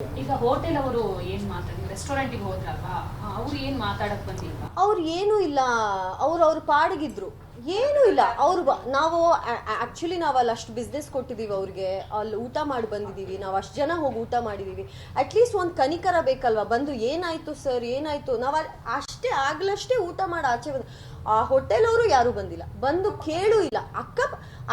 ಈಗ ಹೋಟೆಲ್ ಅವರು ಏನ್ ಮಾತಾಡಿ ರೆಸ್ಟೋರೆಂಟಿಗೆ ಹೋದ್ರಲ್ವಾ? ಅವ್ರು ಏನ್ ಮಾತಾಡಕ್ ಬಂದಿಲ್ಲ ಅವ್ರು ಏನೂ ಇಲ್ಲ. ಅವ್ರು ಅವ್ರ ಪಾಡಿಗಿದ್ರು. ಏನೂ ಇಲ್ಲ. ಅವ್ರು ನಾವು ಆಕ್ಚುಲಿ ನಾವು ಅಲ್ಲಿ ಅಷ್ಟು ಬಿಸ್ನೆಸ್ ಕೊಟ್ಟಿದ್ದೀವಿ ಅವ್ರಿಗೆ. ಅಲ್ಲಿ ಊಟ ಮಾಡಿ ಬಂದಿದ್ದೀವಿ ನಾವು ಅಷ್ಟು ಜನ ಹೋಗಿ ಊಟ ಮಾಡಿದ್ದೀವಿ ಅಟ್ಲೀಸ್ಟ್ ಒಂದು ಕನಿಕರ ಬೇಕಲ್ವಾ? ಬಂದು ಏನಾಯ್ತು ಸರ್ ಏನಾಯ್ತು? ನಾವು ಅಷ್ಟೇ ಆಗ್ಲಷ್ಟೇ ಊಟ ಮಾಡಿ ಆಚೆ ಬಂದು ಆ ಹೋಟೆಲ್ ಅವರು ಯಾರು ಬಂದಿಲ್ಲ. ಬಂದು ಕೇಳು ಇಲ್ಲ. ಅಕ್ಕ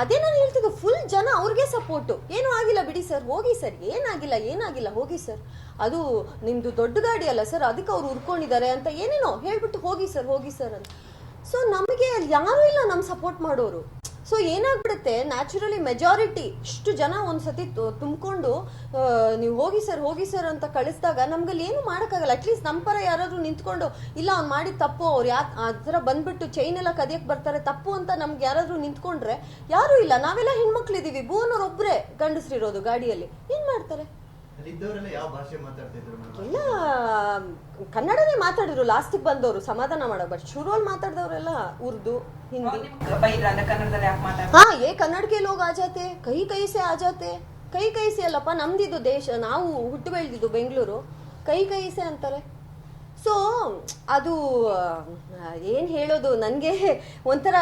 ಅದೇ ನಾನು ಹೇಳ್ತಿದ್ದು ಫುಲ್ ಜನ ಅವ್ರಿಗೆ ಸಪೋರ್ಟು ಏನೂ ಆಗಿಲ್ಲ ಬಿಡಿ ಸರ್ ಹೋಗಿ ಸರ್ ಏನಾಗಿಲ್ಲ? ಏನಾಗಿಲ್ಲ? ಹೋಗಿ ಸರ್ ಅದು ನಿಮ್ದು ದೊಡ್ಡ ಗಾಡಿ ಅಲ್ಲ ಸರ್ ಅದಕ್ಕೆ ಅವ್ರು ಉರ್ಕೊಂಡಿದ್ದಾರೆ ಅಂತ ಏನೇನೋ ಹೇಳ್ಬಿಟ್ಟು ಹೋಗಿ ಸರ್ ಹೋಗಿ ಸರ್ ಅಂತ. ಸೊ ನಮಗೆ ಯಾರೂ ಇಲ್ಲ ನಮ್ಮ ಸಪೋರ್ಟ್ ಮಾಡೋರು. ಸೊ ಏನಾಗ್ಬಿಡುತ್ತೆ ನ್ಯಾಚುರಲಿ ಮೆಜಾರಿಟಿ ಇಷ್ಟು ಜನ ಒಂದ್ಸತಿ ತುಂಬಿಕೊಂಡು ನೀವು ಹೋಗಿ ಸರ್ ಹೋಗಿ ಸರ್ ಅಂತ ಕಳಿಸಿದಾಗ ನಮ್ಗಲ್ಲಿ ಏನು ಮಾಡೋಕ್ಕಾಗಲ್ಲ. ಅಟ್ಲೀಸ್ಟ್ ನಮ್ಮ ಪರ ಯಾರಾದರೂ ನಿಂತ್ಕೊಂಡು, ಇಲ್ಲ ಅವ್ನು ಮಾಡಿ ತಪ್ಪು, ಅವ್ರು ಯಾ, ಆ ಥರ ಬಂದ್ಬಿಟ್ಟು ಚೈನ್ ಎಲ್ಲ ಕದಿಯಕ್ಕೆ ಬರ್ತಾರೆ, ತಪ್ಪು ಅಂತ ನಮ್ಗೆ ಯಾರಾದ್ರೂ ನಿಂತ್ಕೊಂಡ್ರೆ ಯಾರೂ ಇಲ್ಲ. ನಾವೆಲ್ಲ ಹೆಣ್ಮಕ್ಳಿದೀವಿ. ಭುವನವ್ರು ಒಬ್ಬರೇ ಗಂಡಸ್ರಿರೋದು ಗಾಡಿಯಲ್ಲಿ. ಏನು ಮಾಡ್ತಾರೆ? ಎಲ್ಲ ಕನ್ನಡನೇ ಮಾತಾಡಿದ್ರು. ಲಾಸ್ಟ್ ಬಂದವರು ಸಮಾಧಾನ ಮಾಡೋ ಬಟ್ ಶುರುವಲ್ಲಿ ಮಾತಾಡಿದವರೆಲ್ಲ ಉರ್ದು ಹಿಂದಿ. ಹಾ ಏ ಕನ್ನಡಕ್ಕೆ ಲೋಗ ಆಜಾತೆ ಕೈ ಕೈಸೆ ಆಜಾತೆ? ಕೈ ಕೈಸೆ ಅಲ್ಲಪ್ಪ ನಮ್ದಿದು ದೇಶ ನಾವು ಹುಟ್ಟು ಬೆಳೆದಿದ್ದು ಬೆಂಗಳೂರು. ಕೈ ಕೈಸೆ ಅಂತಾರೆ. ಸೊ ಅದು ಏನು ಹೇಳೋದು? ನನಗೆ ಒಂಥರ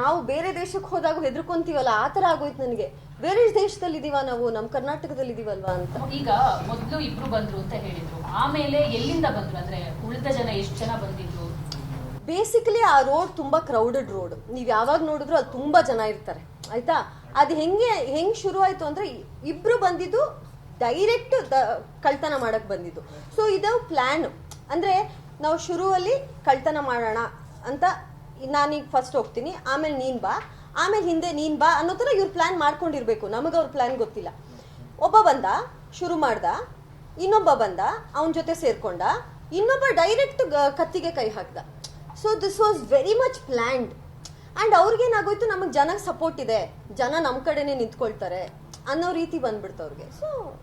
ನಾವು ಬೇರೆ ದೇಶಕ್ಕೆ ಹೋದಾಗ ಹೆದರ್ಕೊಂತೀವಲ್ಲ ಆ ಥರ ಆಗೋಯ್ತು ನನಗೆ. ಬೇರೆ ದೇಶದಲ್ಲಿ ಇದೀವ ನಾವು ನಮ್ಮ ಕರ್ನಾಟಕದಲ್ಲಿ ಇದೀವಲ್ವಾ ಅಂತ. ಈಗ ಮೊದ್ಲು ಇಬ್ರು ಬಂದ್ರು ಅಂತ ಹೇಳಿದ್ರು. ಆಮೇಲೆ ಎಲ್ಲಿಂದ ಬಂದ್ರು? ಅಂದ್ರೆ ಉಳಿದ ಜನ ಎಷ್ಟು ಜನ ಬಂದಿದ್ರು? ಬೇಸಿಕಲಿ ಆ ರೋಡ್ ತುಂಬಾ ಕ್ರೌಡೆಡ್ ರೋಡ್ ನೀವು ಯಾವಾಗ ನೋಡಿದ್ರು ಅಲ್ಲಿ ತುಂಬಾ ಜನ ಇರ್ತಾರೆ. ಆಯ್ತಾ? ಅದು ಹೆಂಗೆ ಹೆಂಗ್ ಶುರು ಆಯ್ತು ಅಂದ್ರೆ ಇಬ್ರು ಬಂದಿದ್ದು ಡೈರೆಕ್ಟ್ ಕಳ್ತನ ಮಾಡಕ್ ಬಂದಿದ್ದು. ಸೊ ಇದು ಪ್ಲಾನ್ ಅಂದ್ರೆ ನಾವು ಶುರುವಲ್ಲಿ ಕಳ್ತನ ಮಾಡೋಣ ಅಂತ ನಾನೀಗ ಫಸ್ಟ್ ಹೋಗ್ತೀನಿ. ಆಮೇಲೆ ನೀನು ಬಾ. ಆಮೇಲೆ ಹಿಂದೆ ನೀನು ಬಾ ಅನ್ನೋ ಥರ ಇವ್ರು ಪ್ಲಾನ್ ಮಾಡ್ಕೊಂಡಿರ್ಬೇಕು. ನಮಗೆ ಅವ್ರ ಪ್ಲಾನ್ ಗೊತ್ತಿಲ್ಲ. ಒಬ್ಬ ಬಂದ, ಶುರು ಮಾಡ್ದ. ಇನ್ನೊಬ್ಬ ಬಂದ, ಅವನ ಜೊತೆ ಸೇರ್ಕೊಂಡ. ಇನ್ನೊಬ್ಬ ಡೈರೆಕ್ಟ್ ಕತ್ತಿಗೆ ಕೈ ಹಾಕ್ದ. So this was very much planned and ಅವ್ರಿಗೇನಾಗೋಯ್ತು, ನಮಗೆ ಜನಕ್ಕೆ ಸಪೋರ್ಟ್ ಇದೆ. ಜನ ನಮ್ಮ ಕಡೆನೇ ನಿಂತ್ಕೊಳ್ತಾರೆ ಅನ್ನೋ ರೀತಿ ಬಂದ್ಬಿಡ್ತು ಅವ್ರಿಗೆ. ಸೊ